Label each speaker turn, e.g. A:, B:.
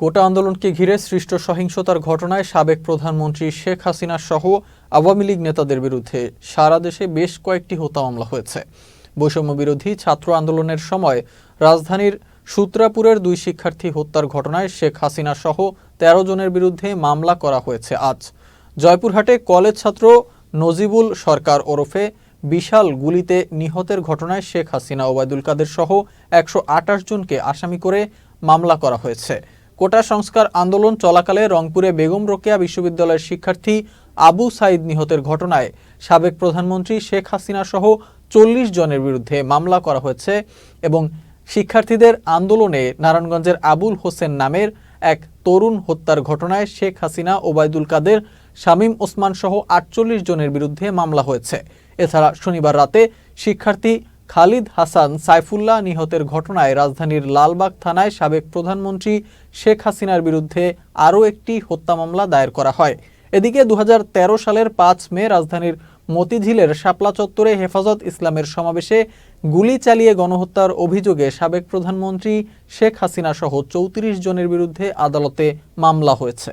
A: কোটা আন্দোলনকে ঘিরে সৃষ্ট সহিংসতার ঘটনায় সাবেক প্রধানমন্ত্রী শেখ হাসিনা সহ আওয়ামী লীগ নেতাদের বিরুদ্ধে সারা দেশে বেশ কয়েকটি হত্যা মামলা হয়েছে। বৈষম্য বিরোধী ছাত্র আন্দোলনের সময় রাজধানীর সূত্রাপুরের দুই শিক্ষার্থী হত্যার ঘটনায় শেখ হাসিনা সহ তেরো জনের বিরুদ্ধে মামলা করা হয়েছে আজ। জয়পুরহাটে কলেজ ছাত্র নজিবুল সরকার ওরফে বিশাল গুলিতে নিহতের ঘটনায় শেখ হাসিনা ওবায়দুল কাদের সহ একশো আটাশ জনকে আসামি করে মামলা করা হয়েছে। কোটা সংস্কার আন্দোলন চলাকালে রংপুরে বেগম রোকেয়া বিশ্ববিদ্যালয়ের শিক্ষার্থী আবু সাইদ নিহতের ঘটনায় সাবেক প্রধানমন্ত্রী শেখ হাসিনা সহ চল্লিশ জনের বিরুদ্ধে মামলা করা হয়েছে এবং শিক্ষার্থীদের আন্দোলনে নারায়ণগঞ্জের আবুল হোসেন নামের এক তরুণ হত্যার ঘটনায় শেখ হাসিনা, ওবায়দুল কাদের, শামীম ওসমান সহ আটচল্লিশ জনের বিরুদ্ধে মামলা হয়েছে। এছাড়া শনিবার রাতে শিক্ষার্থী খালিদ হাসান সাইফুল্লাহ নিহতের ঘটনায় রাজধানীর লালবাগ থানায় সাবেক প্রধানমন্ত্রী শেখ হাসিনার বিরুদ্ধে আরও একটি হত্যা মামলা দায়ের করা হয়। এদিকে দু হাজার তেরো সালের পাঁচ মে রাজধানীর মতিঝিলের শাপলা চত্বরে হেফাজত ইসলামের সমাবেশে গুলি চালিয়ে গণহত্যার অভিযোগে সাবেক প্রধানমন্ত্রী শেখ হাসিনা সহ চৌত্রিশ জনের বিরুদ্ধে আদালতে মামলা হয়েছে।